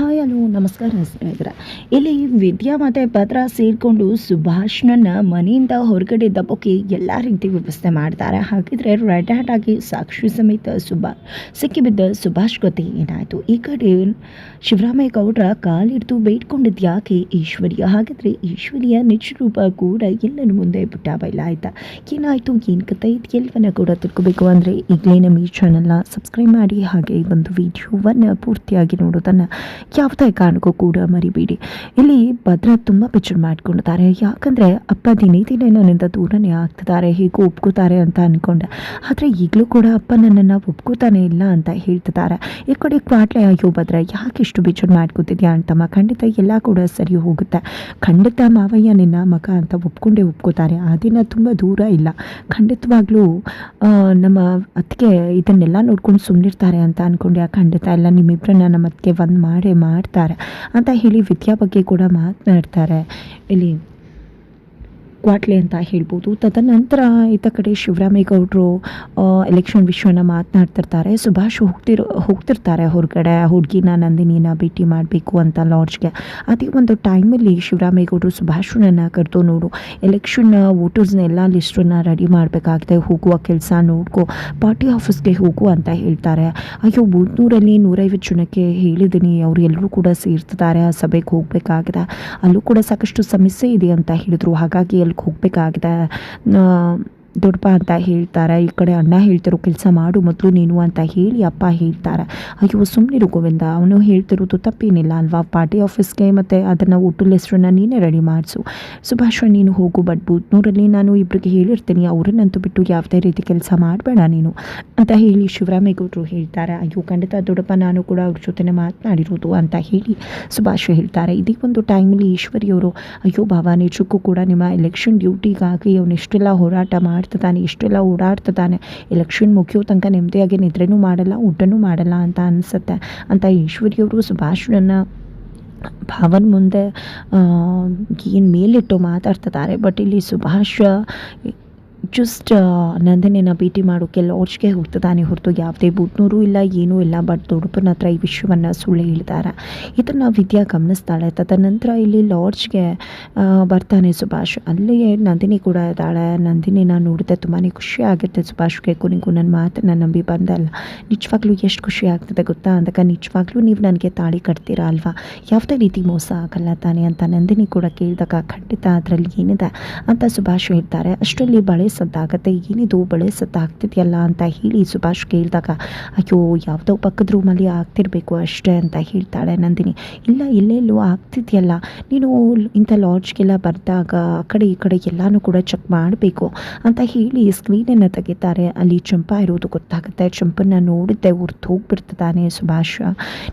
Hi, hello, ನಮಸ್ಕಾರ ಸ್ನೇಹಿತರೆ. ಇಲ್ಲಿ ವಿದ್ಯಾ ಮತ್ತು ಪತ್ರ ಸೇರಿಕೊಂಡು ಸುಭಾಷ್ನನ್ನ ಮನೆಯಿಂದ ಹೊರಗಡೆ ದಬ್ಬಕ್ಕೆ ಎಲ್ಲ ರೀತಿ ವ್ಯವಸ್ಥೆ ಮಾಡ್ತಾರೆ. ಹಾಗಿದ್ರೆ ರೆಡ್ ಹ್ಯಾಟ್ ಆಗಿ ಸಾಕ್ಷಿ ಸಮೇತ ಸುಭಾ, ಸಿಕ್ಕಿಬಿದ್ದ ಸುಭಾಷ್ ಕತೆ ಏನಾಯಿತು? ಈ ಕಡೆ ಶಿವರಾಮಯ್ಯ ಗೌಡ್ರ ಕಾಲಿಡ್ದು ಬೇಡ್ಕೊಂಡಿದ್ದು ಯಾಕೆ ಈಶ್ವರ್ಯ? ಹಾಗಿದ್ರೆ ಈಶ್ವರ್ಯ ನಿಜ ರೂಪ ಕೂಡ ಎಲ್ಲರ ಮುಂದೆ ಬಿಟ್ಟ ಬಯಲ ಆಯ್ತಾ. ಏನಾಯಿತು? ಏನು ಕತೆ ಇದು? ಎಲ್ಲವನ್ನ ಕೂಡ ತಿಳ್ಕೊಬೇಕು ಅಂದರೆ ಈಗಲೇ ನಮ್ಮ ಈ ಚಾನಲ್ನ ಸಬ್ಸ್ಕ್ರೈಬ್ ಮಾಡಿ. ಹಾಗೆ ಈ ಒಂದು ವಿಡಿಯೋವನ್ನು ಪೂರ್ತಿಯಾಗಿ ನೋಡೋದನ್ನು ಯಾವುದೇ ಕಾರಣಕ್ಕೂ ಕೂಡ ಮರಿಬೇಡಿ. ಇಲ್ಲಿ ಭದ್ರ ತುಂಬ ಪಿಚ್ಚರ್ ಮಾಡ್ಕೊಂಡಿದ್ದಾರೆ. ಯಾಕಂದರೆ ಅಪ್ಪ ದಿನೇ ದಿನೇ ನನ್ನಿಂದ ದೂರನೇ ಆಗ್ತಿದ್ದಾರೆ. ಹೀಗೂ ಒಪ್ಕೋತಾರೆ ಅಂತ ಅಂದ್ಕೊಂಡೆ ಆದರೆ ಈಗಲೂ ಕೂಡ ಅಪ್ಪ ನನ್ನನ್ನು ಒಪ್ಕೋತಾನೆ ಇಲ್ಲ ಅಂತ ಹೇಳ್ತಿದ್ದಾರೆ. ಈ ಕಡೆ ಕ್ವಾಟ್ಲೆ, ಅಯ್ಯೋ ಭದ್ರ, ಯಾಕೆ ಇಷ್ಟು ಬಿಚ್ಚರ್ ಮಾಡ್ಕೋತಿದ್ಯಾ ಅಂತಮ್ಮ? ಖಂಡಿತ ಎಲ್ಲ ಕೂಡ ಸರಿ ಹೋಗುತ್ತೆ. ಖಂಡಿತ ಮಾವಯ್ಯ ನಿನ್ನ ಮಗ ಅಂತ ಒಪ್ಕೊಂಡೇ ಒಪ್ಕೋತಾರೆ. ಆ ದಿನ ತುಂಬ ದೂರ ಇಲ್ಲ. ಖಂಡಿತವಾಗ್ಲೂ ನಮ್ಮ ಅತ್ತಿಗೆ ಇದನ್ನೆಲ್ಲ ನೋಡ್ಕೊಂಡು ಸುಮ್ಮನಿರ್ತಾರೆ ಅಂತ ಅಂದ್ಕೊಂಡೆ ಖಂಡಿತ ಎಲ್ಲ ನಿಮ್ಮಿಬ್ಬರನ್ನ ನಮ್ಮ ಅತ್ತಿಗೆ ಒಂದು ಮಾಡೇ ಮಾಡ್ತಾರೆ ಅಂತ ಹೇಳಿ ವಿದ್ಯಾ ಬಗ್ಗೆ ಕೂಡ ಮಾತನಾಡ್ತಾರೆ. ಇಲ್ಲಿ ಕ್ವಾಟ್ಲೆ ಅಂತ ಹೇಳ್ಬೋದು. ತದನಂತರ ಈತ ಕಡೆ ಶಿವರಾಮೇಗೌಡರು ಎಲೆಕ್ಷನ್ ವಿಷಯನ ಮಾತನಾಡ್ತಿರ್ತಾರೆ. ಸುಭಾಷ್ ಹೋಗ್ತಿರೋ, ಹೋಗ್ತಿರ್ತಾರೆ ಹೊರಗಡೆ. ಹುಡುಗಿನ ನಂದಿನಿನ ಭೇಟಿ ಮಾಡಬೇಕು ಅಂತ ಲಾಡ್ಜ್ಗೆ ಅದೇ ಒಂದು ಟೈಮಲ್ಲಿ ಶಿವರಾಮೇಗೌಡರು ಸುಭಾಷನನ್ನು ಕರೆದು ನೋಡು. ಎಲೆಕ್ಷನ್ ವೋಟರ್ಸ್ನ ಎಲ್ಲ ಲಿಸ್ಟನ್ನು ರೆಡಿ ಮಾಡಬೇಕಾಗಿದೆ ಹೋಗುವ ಕೆಲಸ ನೋಡ್ಕೊ. ಪಾರ್ಟಿ ಆಫೀಸ್ಗೆ ಹೋಗು ಅಂತ ಹೇಳ್ತಾರೆ. ಅಯ್ಯೋ, ಮುನ್ನೂರಲ್ಲಿ ನೂರೈವತ್ತು ಜನಕ್ಕೆ ಹೇಳಿದ್ದೀನಿ. ಅವರು ಎಲ್ಲರೂ ಕೂಡ ಸೇರ್ತಿದ್ದಾರೆ. ಆ ಸಭೆಗೆ ಹೋಗಬೇಕಾಗಿದೆ. ಅಲ್ಲೂ ಕೂಡ ಸಾಕಷ್ಟು ಸಮಸ್ಯೆ ಇದೆ ಅಂತ ಹೇಳಿದರು. ಹಾಗಾಗಿ ಅಲ್ಲಿಗೆ ಹೋಗಬೇಕಾಗಿದೆ ದೊಡ್ಡಪ್ಪ ಅಂತ ಹೇಳ್ತಾರೆ, ಈ ಕಡೆ ಅಣ್ಣ ಹೇಳ್ತಿರೋ ಕೆಲಸ ಮಾಡು ಮೊದಲು ನೀನು ಅಂತ ಹೇಳಿ ಅಪ್ಪ ಹೇಳ್ತಾರೆ. ಅಯ್ಯೋ ಸುಮ್ಮನಿರು ಗೋವಿಂದ, ಅವನು ಹೇಳ್ತಿರೋದು ತಪ್ಪೇನಿಲ್ಲ ಅಲ್ವಾ? ಪಾರ್ಟಿ ಆಫೀಸ್ಗೆ ಮತ್ತು ಅದನ್ನು ಒಟ್ಟು ಲೆಸ್ಟ್ರನ್ನ ನೀನೇ ರೆಡಿ ಮಾಡಿಸು. ಸುಭಾಷ್ ನೀನು ಹೋಗು, ಬಟ್ ಬೂತ್ನೂರಲ್ಲಿ ನಾನು ಇಬ್ಬರಿಗೆ ಹೇಳಿರ್ತೀನಿ, ಅವರನ್ನಂತೂ ಬಿಟ್ಟು ಯಾವುದೇ ರೀತಿ ಕೆಲಸ ಮಾಡಬೇಡ ನೀನು ಅಂತ ಹೇಳಿ ಶಿವರಾಮೇಗೌಡರು ಹೇಳ್ತಾರೆ. ಅಯ್ಯೋ, ಖಂಡಿತ ದೊಡ್ಡಪ್ಪ ನಾನು ಕೂಡ ಅವ್ರ ಜೊತೆನೇ ಮಾತನಾಡಿರೋದು ಅಂತ ಹೇಳಿ ಸುಭಾಷ್ ಹೇಳ್ತಾರೆ. ಇದೇ ಒಂದು ಟೈಮಲ್ಲಿ ಈಶ್ವರಿಯವರು, ಅಯ್ಯೋ ಬಾಬಾ ನಿಜಕ್ಕೂ ಕೂಡ ನಿಮ್ಮ ಎಲೆಕ್ಷನ್ ಡ್ಯೂಟಿಗಾಗಿ ಅವನಿಷ್ಟೆಲ್ಲ ಹೋರಾಟ ಮಾಡ್ತಿದ್ದಾನೆ, ಇಷ್ಟೆಲ್ಲ ಓಡಾಡ್ತಿದ್ದಾನೆ. ಎಲೆಕ್ಷನ್ ಮುಗಿಯೋ ತನಕ ನೆಮ್ಮದಿಯಾಗಿ ನಿದ್ರೆನೂ ಮಾಡಲ್ಲ, ಊಟನೂ ಮಾಡಲ್ಲ ಅಂತ ಅನಿಸುತ್ತೆ. ಅಂತ ಈಶ್ವರಿಯವರು ಸುಭಾಷ್ನನ್ನು ಭಾವನ ಮುಂದೆ ಏನು ಮೇಲಿಟ್ಟು ಮಾತಾಡ್ತಿದ್ದಾರೆ. ಬಟ್ ಇಲ್ಲಿ ಸುಭಾಷ್ ಜಸ್ಟ್ ನಂದಿನಿನ ಭೇಟಿ ಮಾಡೋಕ್ಕೆ ಲಾಡ್ಜ್ಗೆ ಹೋಗ್ತದಾನೆ ಹೊರತು ಯಾವುದೇ ಬುಟ್ನೂರು ಇಲ್ಲ, ಏನೂ ಇಲ್ಲ. ಬಟ್ ದೊಡ್ಡಪ್ಪನ ಹತ್ರ ಈ ವಿಷಯವನ್ನು ಸುಳ್ಳು ಹೇಳ್ತಾರೆ ಇದನ್ನು ವಿದ್ಯಾ ಗಮನಿಸ್ತಾಳೆ. ತದನಂತರ ಇಲ್ಲಿ ಲಾಡ್ಜ್ಗೆ ಬರ್ತಾನೆ ಸುಭಾಷ್. ಅಲ್ಲಿಯೇ ನಂದಿನಿ ಕೂಡ ಇದ್ದಾಳೆ. ನಂದಿನಿನ ನೋಡಿದೆ ತುಂಬಾ ಖುಷಿ ಆಗುತ್ತೆ ಸುಭಾಷ್ಗೆ. ಕೊನೆಗೂ ನನ್ನ ಮಾತನ್ನು ನಂಬಿ ಬಂದಲ್ಲ. ನಿಜವಾಗ್ಲೂ ಎಷ್ಟು ಖುಷಿ ಆಗ್ತದೆ ಗೊತ್ತಾ? ಅಂದಾಗ ನಿಜವಾಗ್ಲೂ ನೀವು ನನಗೆ ತಾಳಿ ಕಟ್ತೀರಾ ಅಲ್ವಾ? ಯಾವುದೇ ರೀತಿ ಮೋಸ ಆಗಲ್ಲ ತಾನೆ ಅಂತ ನಂದಿನಿ ಕೂಡ ಕೇಳಿದಾಗ ಖಂಡಿತ ಅದರಲ್ಲಿ ಏನಿದೆ ಅಂತ ಸುಭಾಷ್ ಹೇಳ್ತಾರೆ. ಅಷ್ಟರಲ್ಲಿ ಬಳೆ ಸದ್ದಾಗತ್ತೆ ಏನಿದು ಬಳೆ ಸದ್ದಾಗ್ತಿದೆಯಲ್ಲ ಅಂತ ಹೇಳಿ ಸುಭಾಷ್ ಕೇಳಿದಾಗ, ಅಯ್ಯೋ, ಯಾವುದೋ ಪಕ್ಕದ ರೂಮಲ್ಲಿ ಆಗ್ತಿರಬೇಕು ಅಷ್ಟೇ ಅಂತ ಹೇಳ್ತಾಳೆ ನಂದಿನಿ. ಇಲ್ಲ ಇಲ್ಲೆಲ್ಲೋ ಆಗ್ತಿದೆಯಲ್ಲ, ನೀನು ಇಂಥ ಲಾಡ್ಜ್ಗೆಲ್ಲ ಬರೆದಾಗ ಆ ಕಡೆ ಈ ಕಡೆ ಎಲ್ಲನೂ ಕೂಡ ಚೆಕ್ ಮಾಡಬೇಕು ಅಂತ ಹೇಳಿ ಸ್ಕ್ರೀನನ್ನು ತೆಗಿತಾರೆ. ಅಲ್ಲಿ ಚಂಪಾ ಇರೋದು ಗೊತ್ತಾಗುತ್ತೆ. ಚಂಪನ್ನ ನೋಡಿದ್ದೆ ಹೊರ್ತು ಹೋಗ್ಬಿಡ್ತಿದ್ದಾನೆ ಸುಭಾಷ್.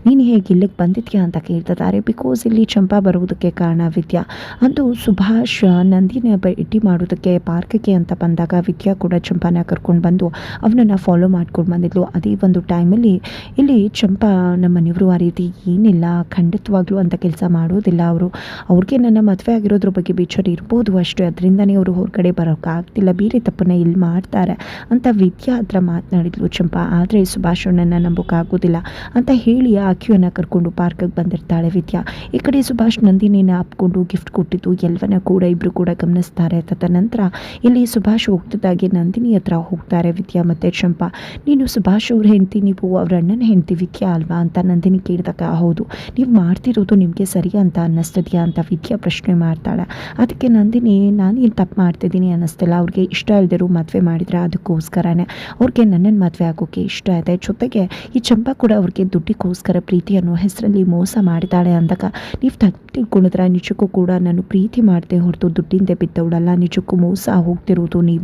ನೀನು ಹೇಗೆ ಇಲ್ಲಿಗೆ ಬಂದಿದ್ಯಾ ಅಂತ ಕೇಳ್ತಿದ್ದಾರೆ. ಬಿಕಾಸ್ ಇಲ್ಲಿ ಚಂಪಾ ಬರುವುದಕ್ಕೆ ಕಾರಣ ವಿದ್ಯಾ. ಅಂದು ಸುಭಾಷ್ ನಂದಿನ ಭೇಟಿ ಮಾಡೋದಕ್ಕೆ ಪಾರ್ಕಿಗೆ ಅಂತ ಬಂದಾಗ ವಿದ್ಯಾ ಕೂಡ ಚಂಪಾನ ಕರ್ಕೊಂಡು ಬಂದು ಅವನನ್ನು ಫಾಲೋ ಮಾಡ್ಕೊಂಡು ಬಂದಿದ್ಲು. ಅದೇ ಒಂದು ಟೈಮಲ್ಲಿ ಇಲ್ಲಿ ಚಂಪಾ ನಮ್ಮ ಮನೆಯವರು ಆ ರೀತಿ ಏನಿಲ್ಲ, ಖಂಡಿತವಾಗ್ಲೂ ಅಂತ ಕೆಲಸ ಮಾಡೋದಿಲ್ಲ ಅವರು. ಅವ್ರಿಗೆ ನನ್ನ ಮದುವೆ ಆಗಿರೋದ್ರ ಬಗ್ಗೆ ಬೇಚರ್ ಇರ್ಬೋದು ಅಷ್ಟೇ. ಅದರಿಂದನೇ ಅವರು ಹೊರಗಡೆ ಬರೋಕ್ಕಾಗ್ತಿಲ್ಲ ಬೇರೆ ತಪ್ಪನ್ನ ಇಲ್ಲಿ ಮಾಡ್ತಾರೆ ಅಂತ ವಿದ್ಯಾ ಹತ್ರ ಮಾತನಾಡಿದ್ಲು ಚಂಪಾ. ಆದರೆ ಸುಭಾಷ್ ಅವನನ್ನು ನಂಬೋಕ್ಕಾಗೋದಿಲ್ಲ ಅಂತ ಹೇಳಿ ಆಕ್ಯೂನ ಕರ್ಕೊಂಡು ಪಾರ್ಕಿಗೆ ಬಂದಿರ್ತಾಳೆ ವಿದ್ಯಾ. ಈ ಕಡೆ ಸುಭಾಷ್ ನಂದಿನಿನ ಅಪ್ಕೊಂಡು ಗಿಫ್ಟ್ ಕೊಟ್ಟಿದ್ದು ಎಲ್ಲವನ್ನ ಕೂಡ ಇಬ್ಬರು ಕೂಡ ಗಮನಿಸ್ತಾರೆ. ತದನಂತರ ಇಲ್ಲಿ ಸುಭಾಷ್ ಹೋಗ್ತಿದ್ದಾಗೆ ನಂದಿನಿ ಹತ್ರ ಹೋಗ್ತಾರೆ ವಿದ್ಯಾ ಮತ್ತು ಚಂಪಾ. ನೀನು ಸುಭಾಷ್ ಅವ್ರ ಹೆಂಡತಿ, ನೀವು ಅವ್ರ ಅಣ್ಣನ ಹೆಂಡತಿ ವಿದ್ಯಾ ಅಲ್ವಾ ಅಂತ ನಂದಿನಿ ಕೇಳಿದಾಗ, ಹೌದು. ನೀವು ಮಾಡ್ತಿರೋದು ನಿಮಗೆ ಸರಿ ಅಂತ ಅನ್ನಿಸ್ತದ್ಯಾ ಅಂತ ವಿದ್ಯಾ ಪ್ರಶ್ನೆ ಮಾಡ್ತಾಳೆ. ಅದಕ್ಕೆ ನಂದಿನಿ, ನಾನು ಏನು ತಪ್ಪು ಮಾಡ್ತಿದ್ದೀನಿ ಅನ್ನಿಸ್ತಿಲ್ಲ, ಅವ್ರಿಗೆ ಇಷ್ಟ ಇಲ್ದಿರೋ ಮದುವೆ ಮಾಡಿದ್ರೆ ಅದಕ್ಕೋಸ್ಕರನೇ. ಅವ್ರಿಗೆ ನನ್ನನ್ನು ಮದುವೆ ಆಗೋಕ್ಕೆ ಇಷ್ಟ ಇದೆ. ಜೊತೆಗೆ ಈ ಚಂಪಾ ಕೂಡ ಅವ್ರಿಗೆ ದುಡ್ಡಿಗೋಸ್ಕರ ಪ್ರೀತಿ ಅನ್ನೋ ಹೆಸರಲ್ಲಿ ಮೋಸ ಮಾಡಿದ್ದಾಳೆ ಅಂದಾಗ, ನೀವು ತಪ್ಪು ತಿಳ್ಕೊಂಡಿದ್ರೆ, ನಿಜಕ್ಕೂ ಕೂಡ ನಾನು ಪ್ರೀತಿ ಮಾಡದೆ ಹೊರತು ದುಡ್ಡಿಂದೆ ಬಿದ್ದವಳಲ್ಲ, ನಿಜಕ್ಕೂ ಮೋಸ ಹೋಗ್ತಿರೋದು ನೀವು.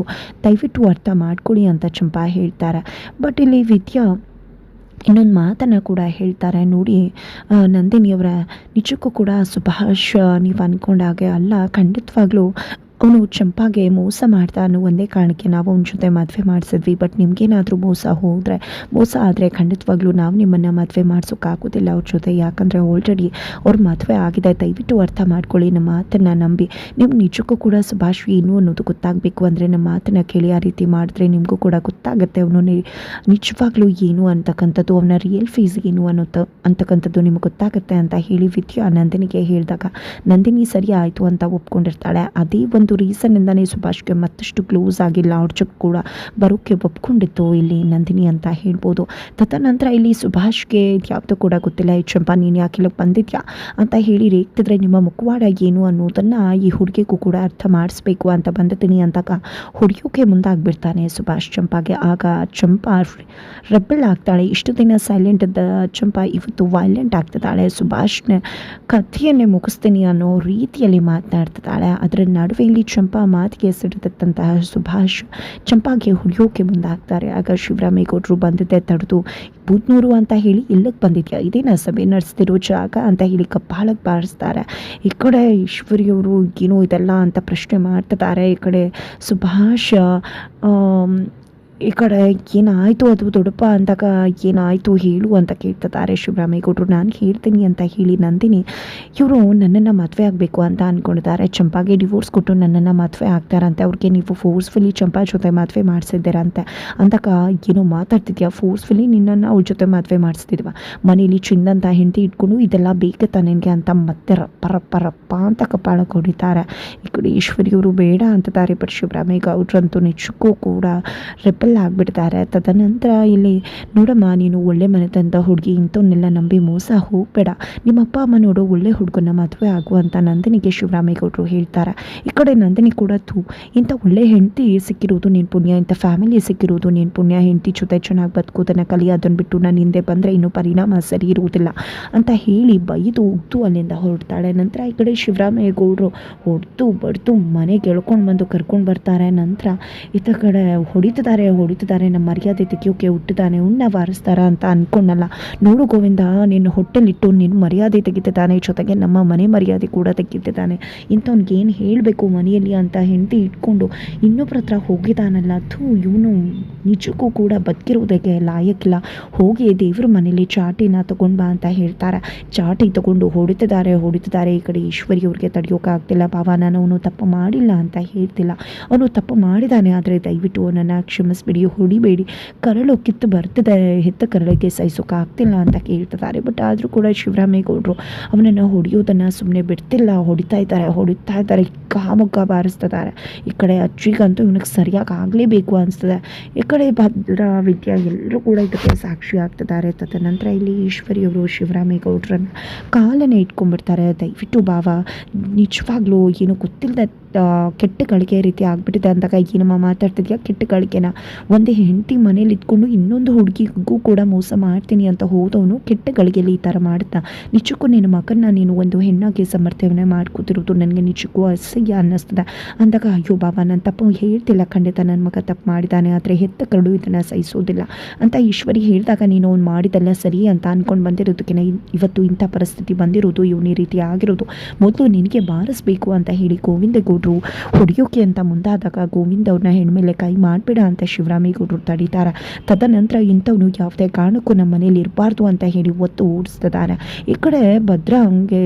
ದಯವಿಟ್ಟು ಅರ್ಥ ಮಾಡ್ಕೊಳ್ಳಿ ಅಂತ ಚಂಪಾ ಹೇಳ್ತಾರೆ. ಬಟ್ ಇಲ್ಲಿ ವಿದ್ಯಾ ಇನ್ನೊಂದು ಮಾತನ್ನು ಕೂಡ ಹೇಳ್ತಾರೆ. ನೋಡಿ ನಂದಿನಿಯವರ ನಿಜಕ್ಕೂ ಕೂಡ ಸುಭಾಷ್ ನೀವು ಅಂದ್ಕೊಂಡಾಗೆ ಅಲ್ಲ, ಖಂಡಿತವಾಗ್ಲೂ ಅವನು ಚಂಪಾಗೆ ಮೋಸ ಮಾಡ್ತಾ ಅನ್ನೋ ಒಂದೇ ಕಾರಣಕ್ಕೆ ನಾವು ಅವನ ಜೊತೆ ಮದುವೆ ಮಾಡಿಸಿದ್ವಿ. ಬಟ್ ನಿಮಗೇನಾದರೂ ಮೋಸ ಹೋದರೆ, ಮೋಸ ಆದರೆ ಖಂಡಿತವಾಗ್ಲೂ ನಾವು ನಿಮ್ಮನ್ನು ಮದುವೆ ಮಾಡಿಸೋಕ್ಕಾಗೋದಿಲ್ಲ ಅವ್ರ ಜೊತೆ. ಯಾಕಂದರೆ ಆಲ್ರೆಡಿ ಅವ್ರ ಮದುವೆ ಆಗಿದೆ. ದಯವಿಟ್ಟು ಅರ್ಥ ಮಾಡ್ಕೊಳ್ಳಿ ನಮ್ಮ ಮಾತನ್ನು ನಂಬಿ. ನೀವು ನಿಜಕ್ಕೂ ಕೂಡ ಸುಭಾಷ್ ಏನು ಅನ್ನೋದು ಗೊತ್ತಾಗಬೇಕು ಅಂದರೆ ನಮ್ಮ ಮಾತನ್ನು ಕೇಳಿ ಆ ರೀತಿ ಮಾಡಿದ್ರೆ ನಿಮಗೂ ಕೂಡ ಗೊತ್ತಾಗುತ್ತೆ. ಅವನು ನಿಜವಾಗ್ಲೂ ಏನು ಅಂತಕ್ಕಂಥದ್ದು, ಅವನ ರಿಯಲ್ ಫೀಸ್ ಏನು ಅನ್ನೋದು ಅಂತಕ್ಕಂಥದ್ದು ನಿಮ್ಗೆ ಗೊತ್ತಾಗುತ್ತೆ ಅಂತ ಹೇಳಿ ವಿದ್ಯಾ ನಂದಿನಿಗೆ ಹೇಳಿದಾಗ, ನಂದಿನಿ ಸರಿ ಆಯಿತು ಅಂತ ಒಪ್ಕೊಂಡಿರ್ತಾಳೆ. ಅದೇ ಒಂದು ರೀಸನ್ನಿಂದನೇ ಸುಭಾಷ್ಗೆ ಮತ್ತಷ್ಟು ಕ್ಲೋಸ್ ಆಗಿ ಲಾಡ್ಜ್ ಕೂಡ ಬರೋಕ್ಕೆ ಒಪ್ಕೊಂಡಿತ್ತು ಇಲ್ಲಿ ನಂದಿನಿ ಅಂತ ಹೇಳ್ಬೋದು. ತದನಂತರ ಇಲ್ಲಿ ಸುಭಾಷ್ಗೆ ಯಾವುದು ಕೂಡ ಗೊತ್ತಿಲ್ಲ ಈ ಚಂಪ, ನೀನು ಯಾಕೆ ಬಂದಿದ್ಯಾ? ಅಂತ ಹೇಳಿ ರೇಗ್ತಿದ್ರೆ, ನಿಮ್ಮ ಮುಖವಾಡ ಏನು ಅನ್ನೋದನ್ನು ಈ ಹುಡುಗಿಗೂ ಕೂಡ ಅರ್ಥ ಮಾಡಿಸ್ಬೇಕು ಅಂತ ಬಂದಿದ್ದೀನಿ ಅಂದಾಗ ಹೊಡೆಯೋಕೆ ಮುಂದಾಗ್ಬಿಡ್ತಾನೆ ಸುಭಾಷ್ ಚಂಪಾಗೆ. ಆಗ ಚಂಪಾ ರಬ್ಬಳ್ ಆಗ್ತಾಳೆ. ಇಷ್ಟು ದಿನ ಸೈಲೆಂಟ್ ಇದ್ದ ಚಂಪಾ ಇವತ್ತು ವೈಲೆಂಟ್ ಆಗ್ತಿದ್ದಾಳೆ. ಸುಭಾಷ್ನ ಕಥೆಯನ್ನೇ ಮುಗಿಸ್ತೀನಿ ಅನ್ನೋ ರೀತಿಯಲ್ಲಿ ಮಾತನಾಡ್ತಿದ್ದಾಳೆ ಅದರ ನಡುವೆ ಇಲ್ಲಿ ಚಂಪಾ ಮಾತಿಗೆ ಸಿಡಿದಂತಹ ಸುಭಾಷ್ ಚಂಪಾಗೆ ಹೊಡೆಯೋಕೆ ಮುಂದಾಗ್ತಾರೆ. ಆಗ ಶಿವರಾಮೇಗೌಡರು ಬಂದಿದ್ದೆ ತಡೆದು ಬೂದ್ನೂರು ಅಂತ ಹೇಳಿ ಎಲ್ಲಕ್ಕೆ ಬಂದಿದ್ಯಾ? ಇದೇನ ಸಭೆ ನಡೆಸ್ತಿರೋ ಜಾಗ? ಅಂತ ಹೇಳಿ ಕಪ್ಪಾಳಕ್ಕೆ ಬಾರಿಸ್ತಾರೆ. ಈ ಕಡೆ ಈಶ್ವರಿಯವರು ಏನೋ ಇದೆಲ್ಲ ಅಂತ ಪ್ರಶ್ನೆ ಮಾಡ್ತಿದ್ದಾರೆ. ಈ ಕಡೆ ಸುಭಾಷ್ ಈ ಕಡೆ ಏನಾಯಿತು ಅದು ದೊಡ್ಡಪ್ಪ ಅಂದಾಗ ಏನಾಯಿತು ಹೇಳು ಅಂತ ಕೇಳ್ತಿದ್ದಾರೆ ಶಿವರಾಮೇಗೌಡರು ನಾನು ಹೇಳ್ತೀನಿ ಅಂತ ಹೇಳಿ ನಂದಿನಿ, ಇವರು ನನ್ನನ್ನು ಮದುವೆ ಆಗಬೇಕು ಅಂತ ಅಂದ್ಕೊಂಡಿದ್ದಾರೆ ಚಂಪಾಗೆ ಡಿವೋರ್ಸ್ ಕೊಟ್ಟು ನನ್ನನ್ನು ಮದುವೆ ಆಗ್ತಾರಂತೆ. ಅವ್ರಿಗೆ ನೀವು ಫೋರ್ಸ್ಫುಲಿ ಚಂಪಾ ಜೊತೆ ಮದುವೆ ಮಾಡಿಸಿದ್ದೀರಂತೆ. ಅಂದಾಗ, ಏನೋ ಮಾತಾಡ್ತಿದ್ಯಾ? ಫೋರ್ಸ್ಫುಲಿ ನಿನ್ನನ್ನು ಅವ್ರ ಜೊತೆ ಮದುವೆ ಮಾಡಿಸ್ತಿದ್ವ ಮನೇಲಿ ಚಿಂದಂತ ಹೆಂಡತಿ ಇಟ್ಕೊಂಡು ಇದೆಲ್ಲ ಬೇಕತ್ತ ನಿನಗೆ ಅಂತ ಮತ್ತೆ ರಪ್ಪ ರಪ್ಪ ರಪ್ಪ ಅಂತ ಕಪಾಳ ಕೊಡಿದ್ದಾರೆ ಈ ಕಡೆ ಈಶ್ವರಿಯವರು ಬೇಡ ಅಂತಿದ್ದಾರೆ ಬಟ್ ಶಿವರಾಮೇಗೌಡ್ರಂತೂ ನಿಜಕ್ಕೂ ಕೂಡ. ರೆಪಲ್ ಆಗಿಬಿಡ್ತಾರೆ. ತದನಂತರ ಇಲ್ಲಿ, ನೋಡಮ್ಮ, ನೀನು ಒಳ್ಳೆ ಮನೆತನದ ಹುಡುಗಿ ಇಂಥವನ್ನೆಲ್ಲ ನಂಬಿ ಮೋಸ ಹೋಗಬೇಡ. ನಿಮ್ಮ ಅಪ್ಪ, ಅಮ್ಮ ನೋಡು ಒಳ್ಳೆ ಹುಡುಗನ ಮದುವೆ ಆಗುವಂತ ನಂದಿನಿಗೆ ಶಿವರಾಮೇಗೌಡರು ಹೇಳ್ತಾರೆ. ಈ ಕಡೆ ನಂದಿನಿ ಕೂಡ ತೂ ಇಂಥ ಒಳ್ಳೆ ಹೆಂಡತಿ ಸಿಕ್ಕಿರೋದು ನೀನು ಪುಣ್ಯ, ಇಂಥ ಫ್ಯಾಮಿಲಿ ಸಿಕ್ಕಿರೋದು ನೀನು ಪುಣ್ಯ, ಹೆಂಡತಿ ಜೊತೆ ಚೆನ್ನಾಗಿ ಬದುಕೋದನ್ನು ಕಲಿ ಅದನ್ನು ಬಿಟ್ಟು ನಾನು ಹಿಂದೆ ಬಂದರೆ ಇನ್ನೂ ಪರಿಣಾಮ ಸರಿ ಇರುವುದಿಲ್ಲ ಅಂತ ಹೇಳಿ ಬೈದು ಉಗ್ದು ಅಲ್ಲಿಂದ ಹೊರಡ್ತಾಳೆ. ನಂತರ ಈ ಕಡೆ ಶಿವರಾಮೇಗೌಡರು ಹೊಡೆದು ಬಡ್ದು ಮನೆಗೆ ಎಳ್ಕೊಂಡು ಬಂದು ಕರ್ಕೊಂಡು ಬರ್ತಾರೆ. ನಂತರ ಈತ ಕಡೆ ಹೊಡಿತಿದ್ದಾರೆ ಹೊಡಿತಿದ್ದಾರೆ ನಮ್ಮ ಮರ್ಯಾದೆ ತೆಗಿಯೋಕೆ ಹುಟ್ಟಿದಾನೆ ಉಣ್ಣ ವಾರಿಸ್ತಾರ ಅಂತ ಅನ್ಕೊಂಡಲ್ಲ. ನೋಡು ಗೋವಿಂದ, ನಿನ್ನ ಹೊಟ್ಟೆಲಿಟ್ಟು ನಿನ್ನ ಮರ್ಯಾದೆ ತೆಗಿತಿದ್ದಾನೆ. ಜೊತೆಗೆ ನಮ್ಮ ಮನೆ ಮರ್ಯಾದೆ ಕೂಡ ತೆಗಿತಿದ್ದಾನೆ. ಇಂಥವ್ನಿಗೆ ಏನು ಹೇಳಬೇಕು ಮನೆಯಲ್ಲಿ ಅಂತ ಹೆಂಡತಿ ಇಟ್ಕೊಂಡು ಇನ್ನೊಬ್ಬರ ಹತ್ರ ಹೋಗಿದ್ದಾನಲ್ಲ. ಥೂ, ಇವನು ನಿಜಕ್ಕೂ ಕೂಡ ಬದುಕಿರುವುದಕ್ಕೆ ಲಾಯಕ್ಕಿಲ್ಲ ಹೋಗಿ ದೇವ್ರ ಮನೇಲಿ ಚಾಟಿನ ತಗೊಂಡು ಬಾ ಅಂತ ಹೇಳ್ತಾರೆ. ಚಾಟಿ ತಗೊಂಡು ಹೊಡಿತಿದ್ದಾರೆ ಹೊಡಿತಿದ್ದಾರೆ. ಈ ಕಡೆ ಈಶ್ವರಿ ಅವ್ರಿಗೆ ತಡೆಯೋಕ್ಕಾಗ್ತಿಲ್ಲ ಭಾವ, ನಾನು ಅವನು ತಪ್ಪು ಮಾಡಿಲ್ಲ ಅಂತ ಹೇಳ್ತಿಲ್ಲ. ಅವನು ತಪ್ಪು ಮಾಡಿದ್ದಾನೆ, ಆದರೆ ದಯವಿಟ್ಟು ಅವನನ್ನು ಕ್ಷಮಿಸ್ಬಿಡಿ ಹೊಡಿಬೇಡಿ. ಕರಳು ಕಿತ್ತು ಬರ್ತಿದೆ. ಹೆತ್ತ ಕರಳಿಗೆ ಸಹಿಸೋಕ್ಕಾಗ್ತಿಲ್ಲ ಅಂತ ಕೇಳ್ತಿದ್ದಾರೆ. ಬಟ್ ಆದರೂ ಕೂಡ ಶಿವರಾಮೇಗೌಡರು ಅವನನ್ನು ಹೊಡೆಯೋದನ್ನು ಸುಮ್ಮನೆ ಬಿಡ್ತಿಲ್ಲ. ಹೊಡಿತಾ ಇದ್ದಾರೆ ಹೊಡಿತಾ ಇದ್ದಾರೆ. ಕಾಮುಗ್ಗ ಬಾರಿಸ್ತಿದ್ದಾರೆ. ಈ ಕಡೆ ಅಜ್ಜಿಗಂತೂ ಇವನಿಗೆ ಸರಿಯಾಗಿ ಆಗಲೇಬೇಕು ಅನಿಸ್ತದೆ. ಈ ಕಡೆ ಭದ್ರ ವಿದ್ಯಾ ಎಲ್ಲರೂ ಕೂಡ ಇದಕ್ಕೆ ಸಾಕ್ಷಿ ಆಗ್ತಿದ್ದಾರೆ. ತದನಂತರ ಇಲ್ಲಿ ಈಶ್ವರಿಯವರು ಶಿವರಾಮೇಗೌಡರನ್ನು ಕಾಲನ್ನೇ ಇಟ್ಕೊಂಡ್ಬಿಡ್ತಾರೆ. ದಯವಿಟ್ಟು ಭಾವ, ನಿಜವಾಗ್ಲೂ ಏನು ಗೊತ್ತಿಲ್ಲದ ಕೆಟ್ಟ ಗಳಿಕೆ ರೀತಿ ಆಗ್ಬಿಟ್ಟಿದೆ ಅಂದಾಗ ಏನಮ್ಮ ಮಾತಾಡ್ತಿದ್ಯಾ? ಕೆಟ್ಟ ಗಳಿಕೆನ? ಒಂದು ಹೆಂಡತಿ ಮನೇಲಿ ಇದ್ಕೊಂಡು ಇನ್ನೊಂದು ಹುಡುಗಿಗೂ ಕೂಡ ಮೋಸ ಮಾಡ್ತೀನಿ ಅಂತ ಹೋದವನು ಕೆಟ್ಟ ಗಳಿಗೆಯಲ್ಲಿ ಈ ಥರ ಮಾಡ್ತಾ? ನಿಜಕ್ಕೂ ನಿನ್ನ ಮಗನ್ನ ನೀನು ಒಂದು ಹೆಣ್ಣಾಗಿ ಸಮರ್ಥನೆ ಮಾಡ್ಕೋತಿರೋದು ನನಗೆ ನಿಜಕ್ಕೂ ಅಸಹ್ಯ ಅನ್ನಿಸ್ತದೆ. ಅಂದಾಗ, ಅಯ್ಯೋ ಬಾಬಾ ನನ್ನ ತಪ್ಪು ಹೇಳ್ತಿಲ್ಲ. ಖಂಡಿತ ನನ್ನ ಮಗ ತಪ್ಪು ಮಾಡಿದ್ದಾನೆ, ಆದರೆ ಹೆತ್ತ ಕರಡು ಇದನ್ನು ಸಹಿಸೋದಿಲ್ಲ. ಅಂತ ಈಶ್ವರಿ ಹೇಳಿದಾಗ, ನೀನು ಅವ್ನು ಮಾಡಿದೆಲ್ಲ ಸರಿ ಅಂತ ಅಂದ್ಕೊಂಡು ಬಂದಿರೋದಕ್ಕಿಂತ ಇವತ್ತು ಇಂಥ ಪರಿಸ್ಥಿತಿ ಬಂದಿರೋದು, ಇವನು ಈ ರೀತಿ ಆಗಿರೋದು. ಮೊದಲು ನಿನಗೆ ಬಾರಿಸ್ಬೇಕು ಅಂತ ಹೇಳಿ ಗೋವಿಂದ ಹೊಡೆಯೋಕೆ ಅಂತ ಮುಂದಾದಾಗ ಗೋವಿಂದ ಅವ್ರನ್ನ ಹೆಣ್ಮೇಲೆ ಕೈ ಮಾಡಬೇಡ ಅಂತ ಶಿವರಾಮೇಗೌಡರು ತಡೀತಾರೆ. ತದನಂತರ ಇಂಥವನು ಯಾವುದೇ ಕಾರಣಕ್ಕೂ ನಮ್ಮ ಮನೇಲಿ ಇರಬಾರ್ದು ಅಂತ ಹೇಳಿ ಒತ್ತು ಓಡಿಸ್ತಿದ್ದಾರೆ ಈ ಕಡೆ ಭದ್ರ ಹಂಗೆ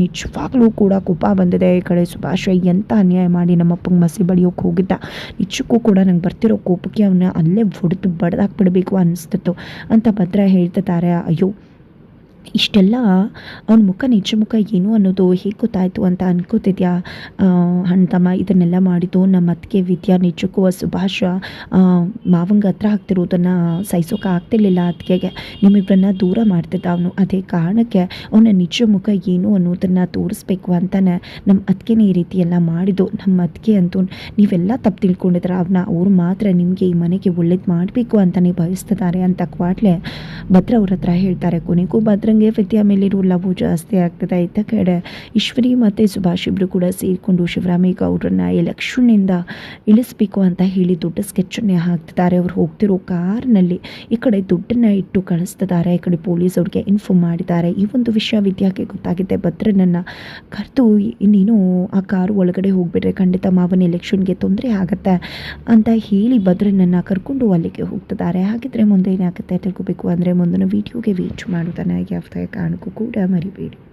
ನಿಜವಾಗ್ಲೂ ಕೂಡ ಕೋಪ ಬಂದಿದೆ. ಈ ಕಡೆ ಸುಭಾಷ ಎಂಥ ಅನ್ಯಾಯ ಮಾಡಿ ನಮ್ಮಪ್ಪಂಗೆ ಮಸಿ ಬಳಿಯೋಕೆ ಹೋಗಿದ್ದ? ನಿಜಕ್ಕೂ ಕೂಡ ನಂಗೆ ಬರ್ತಿರೋ ಕೋಪಕ್ಕೆ ಅವನ್ನ ಅಲ್ಲೇ ಹೊಡೆದು ಬಡ್ದಾಕ್ಬಿಡಬೇಕು ಅನ್ನಿಸ್ತಿತ್ತು ಅಂತ ಭದ್ರ ಹೇಳ್ತಿದ್ದಾರೆ ಅಯ್ಯೋ ಇಷ್ಟೆಲ್ಲ ಅವನ ಮುಖ ನಿಜ ಮುಖ ಏನು ಅನ್ನೋದು ಹೇಗೆ ಗೊತ್ತಾಯಿತು ಅಂತ ಅನ್ಕೋತಿದ್ಯಾ? ತಮ್ಮ, ಇದನ್ನೆಲ್ಲ ಮಾಡಿದ್ದು ನಮ್ಮ ಅತ್ತಿಗೆ ವಿದ್ಯಾ, ನಿಜಕ್ಕೂ ಸುಭಾಷ ಮಾವಂಗ ಹತ್ರ ಆಗ್ತಿರೋದನ್ನು ಸಹಿಸೋಕೆ ಆಗ್ತಿರ್ಲಿಲ್ಲ ಅತ್ತಿಗೆಗೆ. ನಿಮ್ಮಿಬ್ಬರನ್ನ ದೂರ ಮಾಡ್ತಿದ್ದ ಅವನು. ಅದೇ ಕಾರಣಕ್ಕೆ ಅವನ ನಿಜ ಮುಖ ಏನು ಅನ್ನೋದನ್ನು ತೋರಿಸ್ಬೇಕು ಅಂತಾನೆ ನಮ್ಮ ಅತ್ತಿಗೆನೇ ಈ ರೀತಿ ಎಲ್ಲ ಮಾಡಿದ್ದು. ನಮ್ಮ ಅತ್ತಿಗೆ ಅಂತೂ ನೀವೆಲ್ಲ ತಪ್ಪು ತಿಳ್ಕೊಂಡಿದ್ರೆ ಅವನ್ನ ಅವ್ರು ಮಾತ್ರ ನಿಮಗೆ ಈ ಮನೆಗೆ ಒಳ್ಳೇದು ಮಾಡಬೇಕು ಅಂತಲೇ ಬಯಸ್ತಿದ್ದಾರೆ ಅಂತ ಕ್ವಾಟ್ಲೆ ಭದ್ರ ಅವ್ರ ಹತ್ರ ಹೇಳ್ತಾರೆ. ಕೊನೆಗೂ ಭದ್ರ ಅದರಂಗೆ ವಿದ್ಯಾ ಮೇಲಿರೋ ಲವ್ ಜಾಸ್ತಿ ಆಗ್ತದೆ ಇತ್ತ ಕಡೆ. ಈಶ್ವರಿ ಮತ್ತು ಸುಭಾಷ್ ಇಬ್ಬರು ಕೂಡ ಸೇರಿಕೊಂಡು ಶಿವರಾಮೇಗೌಡರನ್ನ ಎಲೆಕ್ಷನ್ನಿಂದ ಇಳಿಸಬೇಕು ಅಂತ ಹೇಳಿ ದೊಡ್ಡ ಸ್ಕೆಚ್ಚನ್ನೇ ಹಾಕ್ತಿದ್ದಾರೆ. ಅವ್ರು ಹೋಗ್ತಿರೋ ಕಾರ್ನಲ್ಲಿ ಈ ಕಡೆ ದುಡ್ಡನ್ನು ಇಟ್ಟು ಕಳಿಸ್ತಿದ್ದಾರೆ. ಈ ಕಡೆ ಪೊಲೀಸ್ ಅವ್ರಿಗೆ ಇನ್ಫಾರ್ಮ್ ಮಾಡಿದ್ದಾರೆ. ಈ ಒಂದು ವಿಷಯ ವಿದ್ಯಾಗೆ ಗೊತ್ತಾಗಿದೆ. ಭದ್ರನನ್ನು ಕರೆದು ನೀನು ಆ ಕಾರು ಒಳಗಡೆ ಹೋಗ್ಬಿಟ್ರೆ ಖಂಡಿತ ಮಾವನ ಎಲೆಕ್ಷನ್ಗೆ ತೊಂದರೆ ಆಗುತ್ತೆ ಅಂತ ಹೇಳಿ ಭದ್ರನನ್ನು ಕರ್ಕೊಂಡು ಅಲ್ಲಿಗೆ ಹೋಗ್ತಿದ್ದಾರೆ. ಹಾಗಿದ್ರೆ ಮುಂದೆ ಏನಾಗುತ್ತೆ ತಿಳ್ಕೋಬೇಕು ಅಂದರೆ ಮುಂದಿನ ವೀಡಿಯೋಗೆ ವೇಟ್ ಮಾಡೋದನ್ನು സ്റ്റാഫ് ആയ കാണിക്കു കൂടെ മരിപ്പേര്